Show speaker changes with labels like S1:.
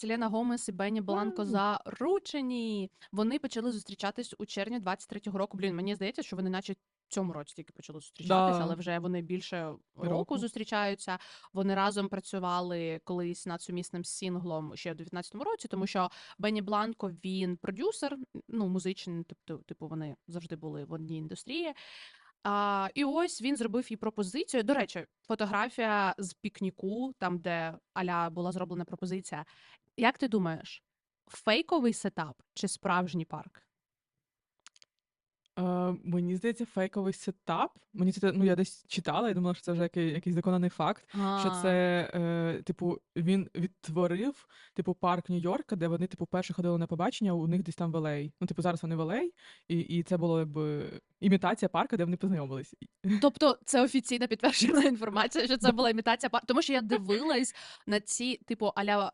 S1: Селена Гомес і Бенні Бланко заручені. Вони почали зустрічатись у червні 23-го року. Блін, мені здається, що вони наче в цьому році тільки почали зустрічатись,
S2: Да.
S1: але вже вони більше року,
S2: Року.
S1: зустрічаються. Вони разом працювали колись над сумісним сінглом ще у 19-му році, тому що Бенні Бланко він продюсер, ну музичний, тобто, типу, вони завжди були в одній індустрії. А, і ось він зробив їй пропозицію. До речі, фотографія з пікніку, там, де аля була зроблена пропозиція. Як ти думаєш, фейковий сетап чи справжній парк?
S2: Е, мені здається, фейковий сетап. Мені це ну я десь читала, я думала, що це вже який, якийсь законний факт. Що це, е, типу, він відтворив, типу, парк Нью-Йорка, де вони, типу, перше ходили на побачення, у них десь там в. Ну, типу, зараз вони в LA, і, і це було якби імітація парка, де вони познайомились.
S1: Тобто це офіційно підтверджена інформація, що це була імітація парку. Тому що я дивилась на ці, типу, аля